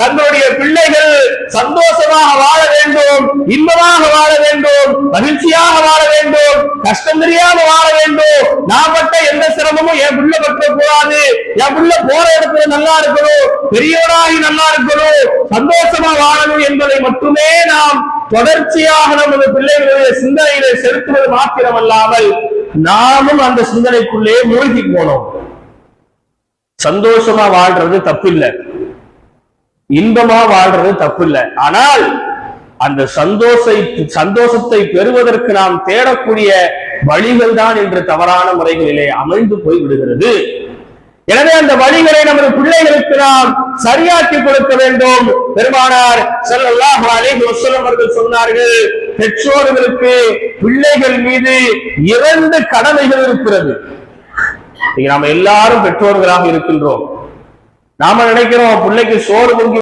தங்களுடைய பிள்ளைகள் சந்தோஷமாக வாழ வேண்டும் இன்பமாக வாழ வேண்டும் மகிழ்ச்சியாக வாழ வேண்டும் கஷ்டம் தெரியாம வாழ வேண்டும். நான் பட்ட எந்த சிரமமும் என் பிள்ளை பற்ற கூடாது என் பிள்ளை போற இடத்துல நல்லா இருக்கணும் பெரியவராகி நல்லா இருக்கணும் சந்தோஷமா வாழணும் என்பதை மட்டுமே நாம் தொடர்ச்சியாக நமது பிள்ளைகளுடைய சிந்தனையிலே செலுத்துவது மாத்திரமல்லாமல் நாமும் அந்த சிந்தனைக்குள்ளே மூழ்கி போனோம். சந்தோஷமா வாழ்றது தப்பில்லை. இன்பமா வாழ்றது தப்பில்லை. ஆனால் அந்த சந்தோஷ சந்தோஷத்தை பெறுவதற்கு நாம் தேடக்கூடிய வழிகள் தான் என்று தவறான முறைகளிலே அமைந்து போய் விடுகிறது. எனவே அந்த வழிகளை நமது பிள்ளைகளுக்கு நாம் சரியாக்கி கொடுக்க வேண்டும். பெருமானார் செல்லல்லாஹ் அவர்கள் சொன்னார்கள் பெற்றோர்களுக்கு பிள்ளைகள் மீது இரண்டு கடமைகள் இருக்கிறது. நாம எல்லாரும் பெற்றோர்களாக இருக்கின்றோம். நாம நினைக்கிறோம் பிள்ளைக்கு சோறு பொங்கி